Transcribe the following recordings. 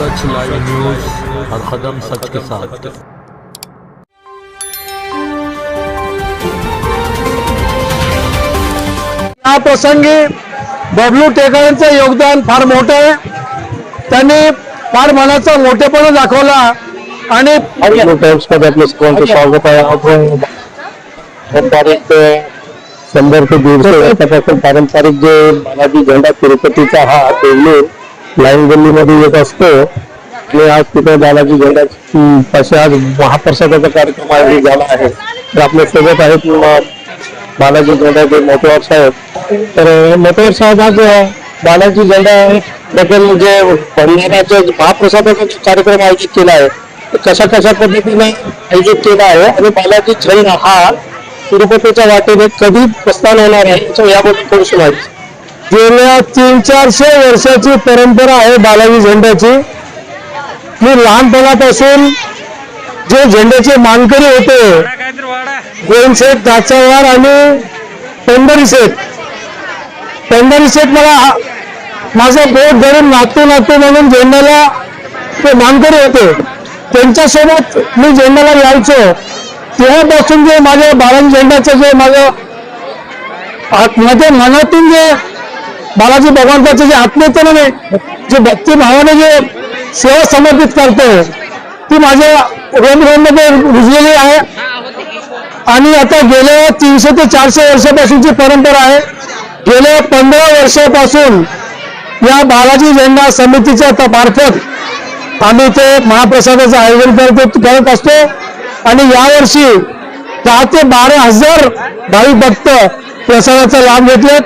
सच live news हर कदम सच के साथ। या प्रसंगी बबलू टेकाळेंचं योगदान फार मोठं आहे. त्यांनी फार मनाचा मोठेपणा दाखवला आणि शंभर ते दीडशे पारंपरिक जे बालाजी झेंडा तिरुपतीचा हा देवळूर लाईन गल्लीमध्ये येत असतो आज तिथे बालाजी झेंडा पाशी आज महाप्रसादाचा कार्यक्रम आयोजित झाला आहे. तर आपल्या सोबत आहेत बालाजी झेंडा जे मोठवार साहेब. तर मोठवार साहेब, आज बालाजी झेंडा बद्दल जे भंडाराचा महाप्रसादाचा जो कार्यक्रम आयोजित केला आहे तो कशा कशा पद्धतीने आयोजित आणि बालाजी झेंडा हा तिरुपतीच्या वाटेने कधी प्रस्थान होणार आहे याबद्दल थोडीशी माहिती. गेल्या तीन चारशे वर्षाची परंपरा आहे बालाजी झेंड्याची. मी लहानपणापासून जे झेंड्याचे मानकरी होते गोविंद दाचावार आणि पेंढरी शेठ. शेठ मला माझं बोट धरून नातू नातू म्हणून झेंड्याला ते मानकरी होते. त्यांच्यासोबत मी झेंड्याला यायचो. तेव्हापासून जे माझ्या बालाजी झेंड्याचं जे माझं आतमध्ये मनातून जे बालाजी भगवंताचे जे आत्मीयतेने जे भक्तिभावाने जे सेवा समर्पित करतो ती माझ्या रोम रोमरोममध्ये रुजलेली आहे. आणि आता गेल्या तीनशे ते चारशे वर्षापासूनची परंपरा आहे. गेल्या पंधरा वर्षापासून या बालाजी झेंडा समितीच्या मार्फत आम्ही ते महाप्रसादाचं आयोजन करतो करत असतो. आणि यावर्षी दहा ते बारा हजार भाविक भक्त प्रसादाचा लाभ घेतलेत.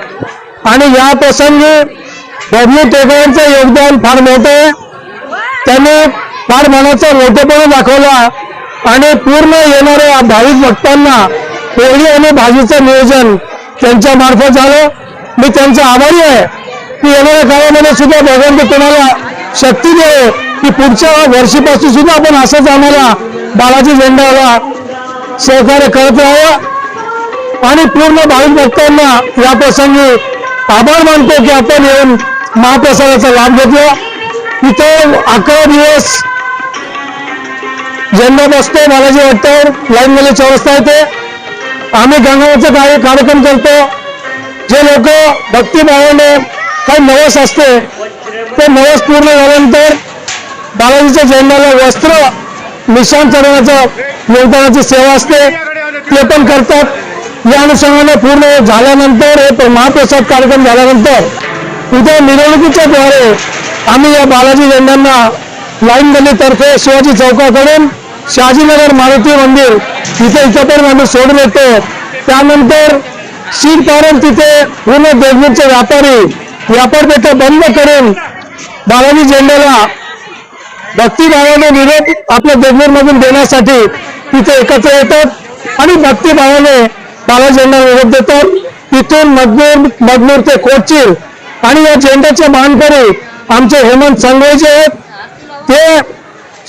आणि या प्रसंगी बबलू टेकाळांचं योगदान फार मोठं आहे. त्यांनी फार मनाचा मोठेपणा दाखवला आणि पूर्ण येणाऱ्या भाविक भक्तांना पोळी आणि भाजीचं नियोजन त्यांच्या मार्फत झालं. मी त्यांचा आभारी आहे की येणाऱ्या काळामध्ये सुद्धा भगवंत तुम्हाला शक्ती देव की पुढच्या वर्षीपासून सुद्धा आपण असंच आम्हाला बालाजी झेंडावा सहकार्य करत राहावं. आणि पूर्ण भाविक भक्तांना या प्रसंगी आभार मानतो की आपण येऊन महाप्रसादाचा लाभ घेतला. इथं अकरा दिवस झेंडा बसतो बालाजी वाटतं लाईन मध्ये चौरस्ता येते आम्ही गंगावरचा कार्य कार्यक्रम करतो जे लोक भक्तीभावाने काही नवस असते ते नवस पूर्ण झाल्यानंतर बालाजीच्या झेंड्याला वस्त्र निशाण चढवण्याचं योगदानाची सेवा असते ते पण करतात. या अनुषंगाने पूर्ण झाल्यानंतर हे महाप्रसाद कार्यक्रम झाल्यानंतर उद्या मिरवणुकीच्या द्वारे आम्ही या बालाजी झेंड्यांना लाईन गल्लीतर्फे शिवाजी चौकाकडून शहाजीनगर मारुती मंदिर तिथे इथं आम्ही सोडून येतो. त्यानंतर शीतकारण तिथे पूर्ण देवगीरचे व्यापारी व्यापारपेठा बंद करून बालाजी झेंड्याला भक्तिभावाने निरोप आपल्या देवगीरमधून देण्यासाठी तिथे एकत्र येतात आणि भक्तिभावाने बाला झेंडा निरोप देतात. तिथून मजनूर मजनूर ते कोचील. आणि या झेंड्याचे मानकरी आमचे हेमंत संघाचे आहेत. ते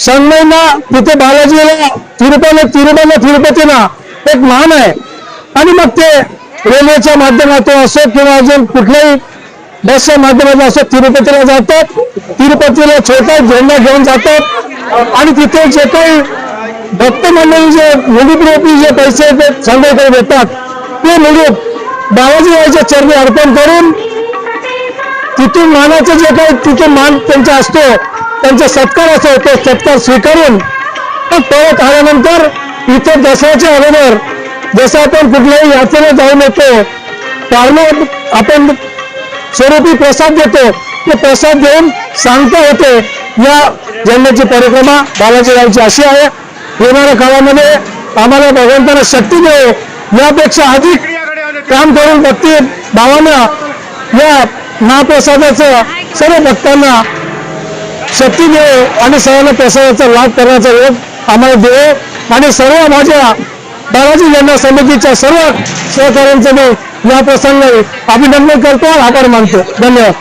संघवेना तिथे बालाजीला तिरुपतीला तिरुपतीला तिरुपतीला एक मान आहे. आणि मग ते रेल्वेच्या माध्यमातून असो किंवा अजून कुठल्याही बसच्या माध्यमातून असो तिरुपतीला जातात. तिरुपतीला छोटा झेंडा घेऊन जातात. आणि तिथे जे काही भक्त मंडळी जे मुलीरूपी जे पैसे ते संघाकडे देतात ते निधी बालाजी चरणी अर्पण करून तिथून मानाचं जे काही तिथे मान त्यांचा असतो त्यांचा सत्कार असतो तो सत्कार स्वीकारून तो परत आल्यानंतर इथे दसऱ्याच्या अगोदर जसं आपण कुठल्याही यात्रेला जाऊन येतो पारणं आपण स्वरूपी प्रसाद देतो ते प्रसाद देऊन सांगता होते या जन्माची परिक्रमा बालाजी रावची अशी आहे. येणाऱ्या काळामध्ये आम्हाला भगवंताला शक्ती दे. यापेक्षा अधिक काम करून भक्ती भावांना या महाप्रसादाचं सर्व भक्तांना शक्ती दे आणि सर्वांना प्रसादाचा लाभ करण्याचा योग आम्हाला दे. आणि सर्व माझ्या बालाजी यांना समितीच्या सर्व सहकाऱ्यांचं मी या प्रसंगी अभिनंदन करतो आणि आभार मानतो. धन्यवाद.